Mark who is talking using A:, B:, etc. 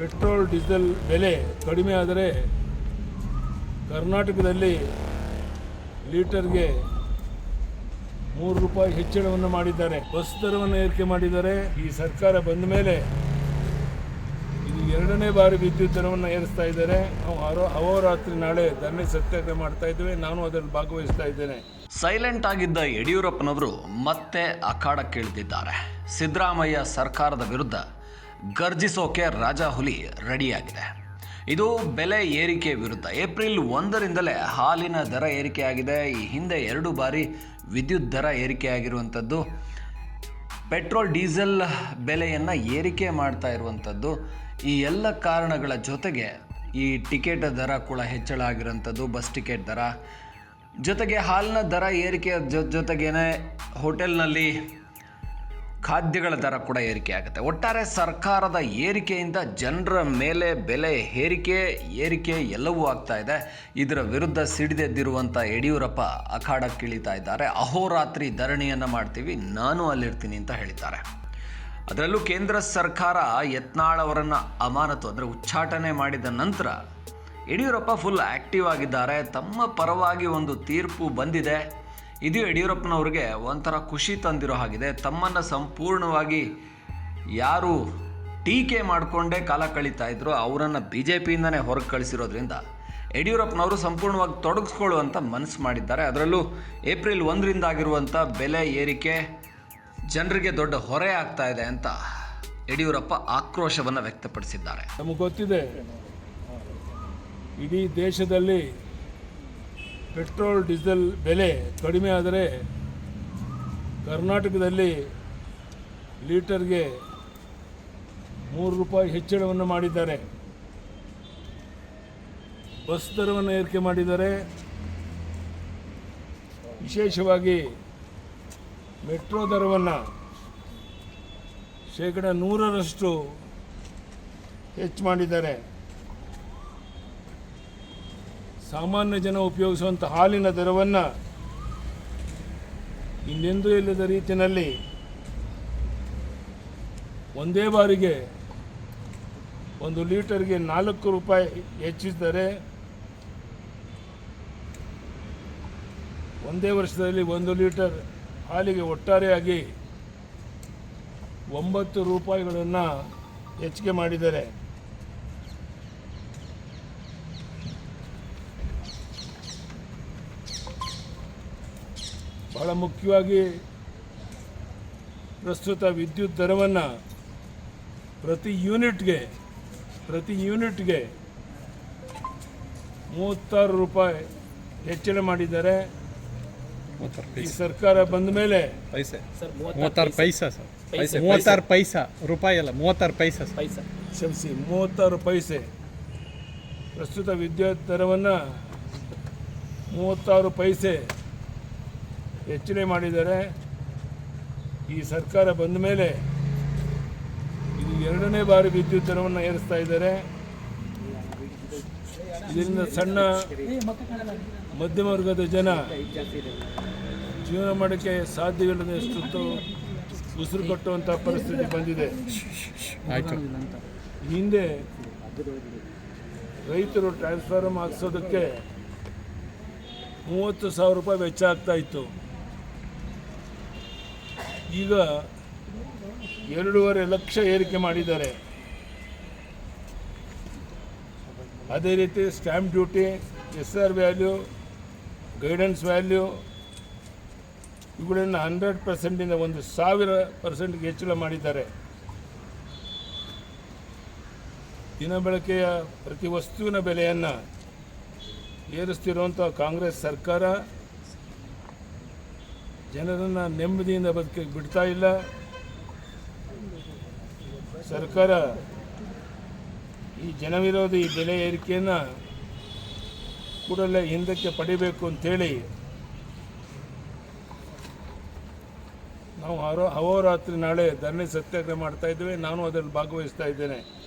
A: Petrol, diesel ಬೆಲೆ ಕಡಿಮೆ ಆದರೆ ಕರ್ನಾಟಕದಲ್ಲಿ ಲೀಟರ್ಗೆ ಮೂರು ರೂಪಾಯಿ ಹೆಚ್ಚಳವನ್ನು ಮಾಡಿದ್ದಾರೆ. ಬಸ್ ದರವನ್ನು ಏರಿಕೆ ಮಾಡಿದ್ದಾರೆ. ಈ ಸರ್ಕಾರ ಬಂದ ಮೇಲೆ ಇದು ಎರಡನೇ ಬಾರಿ ವಿದ್ಯುತ್ ದರವನ್ನು ಏರಿಸ್ತಾ ಇದ್ದಾರೆ. ನಾವು ಹರೋ ಅಹೋರಾತ್ರಿ ನಾಳೆ ಧರಣಿ ಸತ್ಯಾಗ್ರಹ ಮಾಡ್ತಾ ಇದ್ದೇವೆ. ನಾನು ಅದರಲ್ಲಿ ಭಾಗವಹಿಸ್ತಾ ಇದ್ದೇನೆ.
B: ಸೈಲೆಂಟ್ ಆಗಿದ್ದ ಯಡಿಯೂರಪ್ಪನವರು ಮತ್ತೆ ಅಖಾಡಕ್ಕಿಳಿದಿದ್ದಾರೆ ಸಿದ್ದರಾಮಯ್ಯ ಸರ್ಕಾರದ ವಿರುದ್ಧ ಗರ್ಜಿಸೋಕೆ ರಾಜಹುಲಿ ರೆಡಿಯಾಗಿದೆ. ಇದು ಬೆಲೆ ಏರಿಕೆ ವಿರುದ್ಧ ಏಪ್ರಿಲ್ ಒಂದರಿಂದಲೇ ಹಾಲಿನ ದರ ಏರಿಕೆಯಾಗಿದೆ. ಈ ಹಿಂದೆ ಎರಡು ಬಾರಿ ವಿದ್ಯುತ್ ದರ ಏರಿಕೆಯಾಗಿರುವಂಥದ್ದು. ಪೆಟ್ರೋಲ್, ಡೀಸೆಲ್ ಬೆಲೆಯನ್ನು ಏರಿಕೆ ಮಾಡ್ತಾ ಇರುವಂಥದ್ದು. ಈ ಎಲ್ಲ ಕಾರಣಗಳ ಜೊತೆಗೆ ಈ ಟಿಕೆಟ್ ದರ ಕೂಡ ಹೆಚ್ಚಳ ಆಗಿರುವಂಥದ್ದು, ಬಸ್ ಟಿಕೆಟ್ ದರ. ಜೊತೆಗೆ ಹಾಲಿನ ದರ ಏರಿಕೆಯ ಜೊತೆಗೇನೆ ಹೋಟೆಲ್ನಲ್ಲಿ ಖಾದ್ಯಗಳ ದರ ಕೂಡ ಏರಿಕೆ ಆಗುತ್ತೆ. ಒಟ್ಟಾರೆ ಸರ್ಕಾರದ ಏರಿಕೆಯಿಂದ ಜನರ ಮೇಲೆ ಬೆಲೆ ಏರಿಕೆ ಏರಿಕೆ ಎಲ್ಲವೂ ಆಗ್ತಾ ಇದೆ. ಇದರ ವಿರುದ್ಧ ಸಿಡಿದೆದ್ದಿರುವಂಥ ಯಡಿಯೂರಪ್ಪ ಅಖಾಡಕ್ಕಿಳಿತಾ ಇದ್ದಾರೆ. ಅಹೋರಾತ್ರಿ ಧರಣಿಯನ್ನು ಮಾಡ್ತೀವಿ, ನಾನು ಅಲ್ಲಿರ್ತೀನಿ ಅಂತ ಹೇಳಿದ್ದಾರೆ. ಅದರಲ್ಲೂ ಕೇಂದ್ರ ಸರ್ಕಾರ ಯತ್ನಾಳ್ ಅವರನ್ನು ಅಮಾನತು, ಅಂದರೆ ಉಚ್ಚಾಟನೆ ಮಾಡಿದ ನಂತರ ಯಡಿಯೂರಪ್ಪ ಫುಲ್ ಆ್ಯಕ್ಟಿವ್ ಆಗಿದ್ದಾರೆ. ತಮ್ಮ ಪರವಾಗಿ ಒಂದು ತೀರ್ಪು ಬಂದಿದೆ. ಇದು ಯಡಿಯೂರಪ್ಪನವ್ರಿಗೆ ಒಂಥರ ಖುಷಿ ತಂದಿರೋ ಹಾಗಿದೆ. ತಮ್ಮನ್ನು ಸಂಪೂರ್ಣವಾಗಿ ಯಾರು ಟೀಕೆ ಮಾಡಿಕೊಂಡೇ ಕಾಲ ಕಳೀತಾ ಇದ್ರು, ಅವರನ್ನು ಬಿ ಜೆ ಪಿಯಿಂದನೇ ಹೊರಗೆ ಕಳಿಸಿರೋದ್ರಿಂದ ಯಡಿಯೂರಪ್ಪನವರು ಸಂಪೂರ್ಣವಾಗಿ ತೊಡಗಿಸ್ಕೊಳ್ಳುವಂಥ ಮನಸ್ಸು ಮಾಡಿದ್ದಾರೆ. ಅದರಲ್ಲೂ ಏಪ್ರಿಲ್ ಒಂದರಿಂದ ಆಗಿರುವಂಥ ಬೆಲೆ ಏರಿಕೆ ಜನರಿಗೆ ದೊಡ್ಡ ಹೊರೆ ಆಗ್ತಾ ಇದೆ ಅಂತ ಯಡಿಯೂರಪ್ಪ ಆಕ್ರೋಶವನ್ನು ವ್ಯಕ್ತಪಡಿಸಿದ್ದಾರೆ.
A: ನಮಗೆ ಗೊತ್ತಿದೆ, ಇಡೀ ದೇಶದಲ್ಲಿ ಪೆಟ್ರೋಲ್, ಡೀಸೆಲ್ ಬೆಲೆ ಕಡಿಮೆ ಆದರೆ ಕರ್ನಾಟಕದಲ್ಲಿ ಲೀಟರ್ಗೆ ಮೂರು ರೂಪಾಯಿ ಹೆಚ್ಚಳವನ್ನು ಮಾಡಿದ್ದಾರೆ. ಬಸ್ ದರವನ್ನು ಏರಿಕೆ ಮಾಡಿದ್ದಾರೆ. ವಿಶೇಷವಾಗಿ ಮೆಟ್ರೋ ದರವನ್ನು ಶೇಕಡ ನೂರರಷ್ಟು ಹೆಚ್ಚು ಮಾಡಿದ್ದಾರೆ. ಸಾಮಾನ್ಯ ಜನ ಉಪಯೋಗಿಸುವಂಥ ಹಾಲಿನ ದರವನ್ನು ಇನ್ನೆಂದೂ ಇಲ್ಲದ ರೀತಿಯಲ್ಲಿ ಒಂದೇ ಬಾರಿಗೆ ಒಂದು ಲೀಟರ್ಗೆ ನಾಲ್ಕು ರೂಪಾಯಿ ಹೆಚ್ಚಿಸಿದರೆ ಒಂದೇ ವರ್ಷದಲ್ಲಿ ಒಂದು ಲೀಟರ್ ಹಾಲಿಗೆ ಒಟ್ಟಾರೆಯಾಗಿ ಒಂಬತ್ತು ರೂಪಾಯಿಗಳನ್ನು ಹೆಚ್ಚಿಗೆ ಮಾಡಿದ್ದಾರೆ. ಬಹಳ ಮುಖ್ಯವಾಗಿ ಪ್ರಸ್ತುತ ವಿದ್ಯುತ್ ದರವನ್ನು ಪ್ರತಿ ಯೂನಿಟ್ಗೆ ಪ್ರತಿ ಯೂನಿಟ್ಗೆ ಮೂವತ್ತಾರು ರೂಪಾಯಿ ಹೆಚ್ಚಳ ಮಾಡಿದ್ದಾರೆ. ಈ ಸರ್ಕಾರ ಬಂದ ಮೇಲೆ
C: ಪೈಸೆ. ಮೂವತ್ತಾರು ಪೈಸಾ. ಸರ್. ಪೈಸೆ ಮೂವತ್ತಾರು ಪೈಸಾ ರೂಪಾಯಿ ಅಲ್ಲ ಮೂವತ್ತಾರು ಪೈಸಾ ಸರ್.
A: ಕ್ಷಮಿಸಿ ಮೂವತ್ತಾರು ಪೈಸೆ. ಪ್ರಸ್ತುತ ವಿದ್ಯುತ್ ದರವನ್ನು ಮೂವತ್ತಾರು ಪೈಸೆ ಹೆಚ್ಚಳ ಮಾಡಿದ್ದಾರೆ ಈ ಸರ್ಕಾರ ಬಂದ ಮೇಲೆ ಇದು ಎರಡನೇ ಬಾರಿ ವಿದ್ಯುತ್ ದರವನ್ನು ಏರಿಸ್ತಾ ಇದ್ದಾರೆ. ಇದರಿಂದ ಸಣ್ಣ ಮಧ್ಯಮ ವರ್ಗದ ಜನ ಜೀವನ ಮಾಡೋಕ್ಕೆ ಸಾಧ್ಯವಿಲ್ಲದಷ್ಟು ಉಸಿರು ಕಟ್ಟುವಂಥ ಪರಿಸ್ಥಿತಿ ಬಂದಿದೆ. ಹಿಂದೆ ರೈತರು ಟ್ರಾನ್ಸ್ಫಾರ್ಮ್ ಹಾಕ್ಸೋದಕ್ಕೆ ಮೂವತ್ತು ಸಾವಿರ ರೂಪಾಯಿ ವೆಚ್ಚ ಆಗ್ತಾ ಇತ್ತು. ಈಗ ಎರಡೂವರೆ ಲಕ್ಷ ಏರಿಕೆ ಮಾಡಿದ್ದಾರೆ. ಅದೇ ರೀತಿ stamp duty, S R value, guidance value, ಇವುಗಳನ್ನು ಹಂಡ್ರೆಡ್ ಪರ್ಸೆಂಟಿಂದ ಒಂದು ಸಾವಿರ ಪರ್ಸೆಂಟ್ಗೆ ಹೆಚ್ಚಳ ಮಾಡಿದ್ದಾರೆ. ದಿನಬಳಕೆಯ ಪ್ರತಿ ವಸ್ತುವಿನ ಬೆಲೆಯನ್ನು ಏರಿಸ್ತಿರುವಂಥ ಕಾಂಗ್ರೆಸ್ ಸರ್ಕಾರ ಜನರನ್ನು ನೆಮ್ಮದಿಯಿಂದ ಬದುಕಕ್ಕೆ ಬಿಡ್ತಾ ಇಲ್ಲ. ಸರ್ಕಾರ ಈ ಜನವಿರೋಧಿ ಬೆಲೆ ಏರಿಕೆಯನ್ನು ಕೂಡಲೇ ಹಿಂದಕ್ಕೆ ಪಡಿಬೇಕು ಅಂತೇಳಿ ನಾವು ಹರೋ ಅಹೋರಾತ್ರಿ ನಾಳೆ ಧರಣಿ ಸತ್ಯಾಗ್ರಹ ಮಾಡ್ತಾ ಇದ್ದೇವೆ. ನಾನು ಅದರಲ್ಲಿ ಭಾಗವಹಿಸ್ತಾ ಇದ್ದೇನೆ.